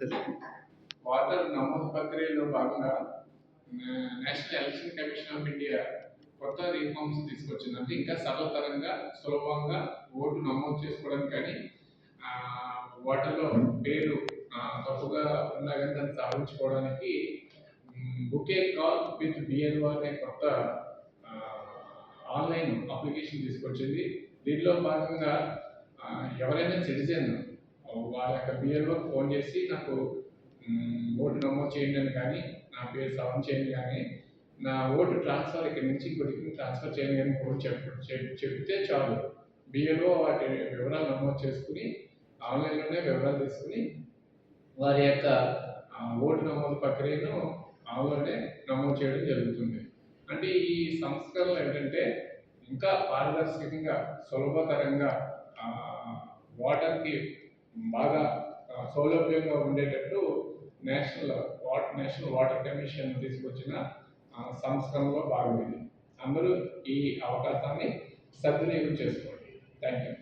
Water నమోదు ప్రక్రియలో భాగంగా national election commission of India కొత్త రిఫార్మ్స్ తీసుకొచ్చింది అంటే ఇంకా సరళతరంగా సులభంగా ఓటు నమోదు చేసుకోవడానికి కానీ వాటర్లో పేరు తప్పుగా ఉన్నా కానీ దాన్ని సాధించుకోవడానికి book a call with BLO అనే కొత్త ఆన్లైన్ అప్లికేషన్ తీసుకొచ్చింది. దీనిలో భాగంగా ఎవరైనా సిటిజన్ వాళ్ళ యొక్క బిఎల్ఓ ఫోన్ చేసి నాకు ఓటు నమోదు చేయండి అని కానీ నా పేరు సవన్ చేయండి కానీ నా ఓటు ట్రాన్స్ఫర్ ఇక్కడ నుంచి ఇంకోటికి ట్రాన్స్ఫర్ చేయండి అని ఫోన్ చెప్తే చాలు. బిఎల్ఓ వాటి వివరాలు నమోదు చేసుకుని ఆన్లైన్లోనే వివరాలు తీసుకుని వారి యొక్క ఓటు నమోదు ప్రక్రియను ఆన్లైన్లోనే నమోదు చేయడం జరుగుతుంది. అంటే ఈ సంస్కరణలు ఏంటంటే ఇంకా పారదర్శకంగా సులభతరంగా వాటర్కి ఓటర్కి బాగా సౌలభ్యంగా ఉండేటట్టు national voter national voter commission తీసుకొచ్చిన సంస్కరణలో భాగం ఇది అందరూ ఈ అవకాశాన్ని సద్వినియోగం చేసుకోండి. Thank you